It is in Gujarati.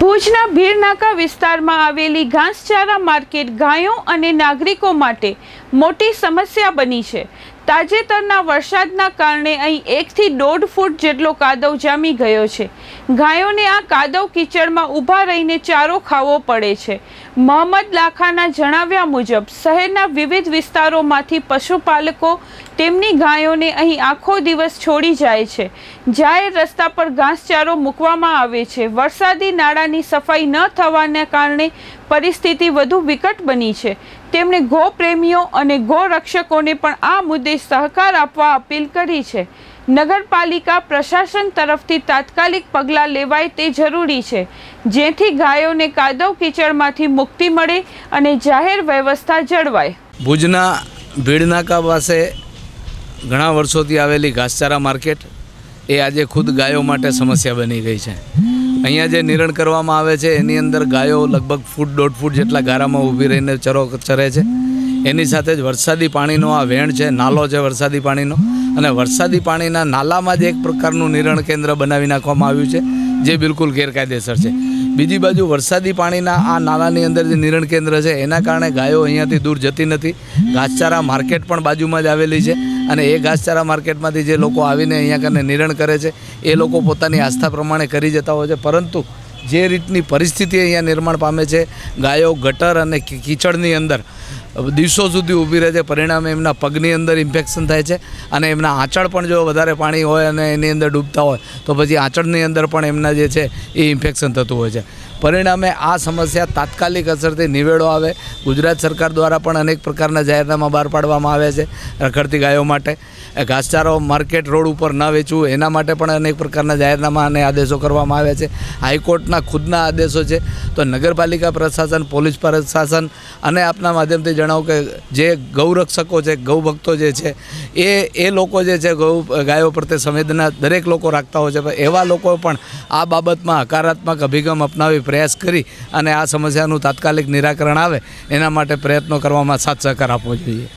ભુજના ભીરનાકા વિસ્તારમાં આવેલી ઘાસચારા માર્કેટ ગાયો અને નાગરિકો માટે મોટી સમસ્યા બની છે. તાજેતરના વરસાદના કારણે અહીં એકથી દોઢ ફૂટ જેટલો કાદવ જામી ગયો છે. ગાયોને આ કાદવ કીચડમાં ઊભા રહીને ચારો ખાવો પડે છે. મોહમ્મદ લાખાના જણાવ્યા મુજબ, શહેરના વિવિધ વિસ્તારોમાંથી પશુપાલકો તેમની ગાયોને અહીં આખો દિવસ છોડી જાય છે. જાહેર રસ્તા પર ઘાસચારો મૂકવામાં આવે છે. વરસાદી નાળાની સફાઈ ન થવાના કારણે પરિસ્થિતિ વધુ વિકટ બની છે. તેમણે ગો પ્રેમીઓ અને ગો રક્ષકોને પણ આ મુદ્દે સહકાર આપવા અપીલ કરી છે. નગરપાલિકા પ્રશાસન તરફથી તાત્કાલિક પગલાં લેવાય તે જરૂરી છે. જેથી ગાયોને કાદવ કીચડમાંથી મુક્તિ મળે અને જાહેર વ્યવસ્થા જળવાય. ભુજના ભીડનાકા પાસે ઘણા વર્ષોથી આવેલી ઘાસચારા માર્કેટ એ આજે ખુદ ગાયો માટે સમસ્યા બની ગઈ છે. અહીંયા જે નિરણ કરવામાં આવે છે, એની અંદર ગાયો લગભગ ફૂટ દોઢ ફૂટ જેટલા ગારામાં ઊભી રહીને ચરો ચરે છે. એની સાથે જ વરસાદી પાણીનો આ વેણ છે, નાલો છે વરસાદી પાણીનો. અને વરસાદી પાણીના નાલામાં જ એક પ્રકારનું નિરણ કેન્દ્ર બનાવી નાખવામાં આવ્યું છે, જે બિલકુલ ગેરકાયદેસર છે. બીજી બાજુ વરસાદી પાણીના આ નાલાની અંદર જે નિરણ કેન્દ્ર છે, એના કારણે ગાયો અહીંયાથી દૂર જતી નથી. ઘાસચારા માર્કેટ પણ બાજુમાં જ આવેલી છે. અને એ ઘાસચારા માર્કેટમાંથી જે લોકો આવીને અહીંયા કને નિરણ કરે છે, એ લોકો પોતાની આસ્થા પ્રમાણે કરી જતા હોય છે. પરંતુ જે રીતની પરિસ્થિતિ અહીંયા નિર્માણ પામે છે, ગાયો, ગટર અને કીચડની અંદર દિવસો સુધી ઊભી રહે છે. પરિણામે એમના પગની અંદર ઇન્ફેક્શન થાય છે અને એમના આંચળ પણ જો વધારે પાણી હોય અને એની અંદર ડૂબતા હોય, તો પછી આંચળની અંદર પણ એમના જે છે એ ઇન્ફેક્શન થતું હોય છે. પરિણામે આ સમસ્યા તાત્કાલિક અસરથી નિવેડો આવે. ગુજરાત સરકાર દ્વારા પણ અનેક પ્રકારના જાહેરનામા બહાર પાડવામાં આવ્યા છે રખડતી ગાયો માટે. ઘાસચારો માર્કેટ રોડ ઉપર ન વેચવું, એના માટે પણ અનેક પ્રકારના જાહેરનામા અને આદેશો કરવામાં આવ્યા છે. હાઈકોર્ટના ખુદના આદેશો છે. તો નગરપાલિકા પ્રશાસન, પોલીસ પ્રશાસન અને આપના માધ્યમથી જણાવું કે જે ગૌરક્ષકો છે, ગૌભક્તો જે છે, એ એ લોકો જે છે, ગૌ ગાયો પ્રત્યે સંવેદના દરેક લોકો રાખતા હોય છે. એવા લોકો પણ આ બાબતમાં હકારાત્મક અભિગમ અપનાવી પ્રયાસ કરી અને આ સમસ્યાનું તાત્કાલિક નિરાકરણ આવે, એના માટે પ્રયત્નો કરવામાં સાથ સહકાર આપવો જોઈએ.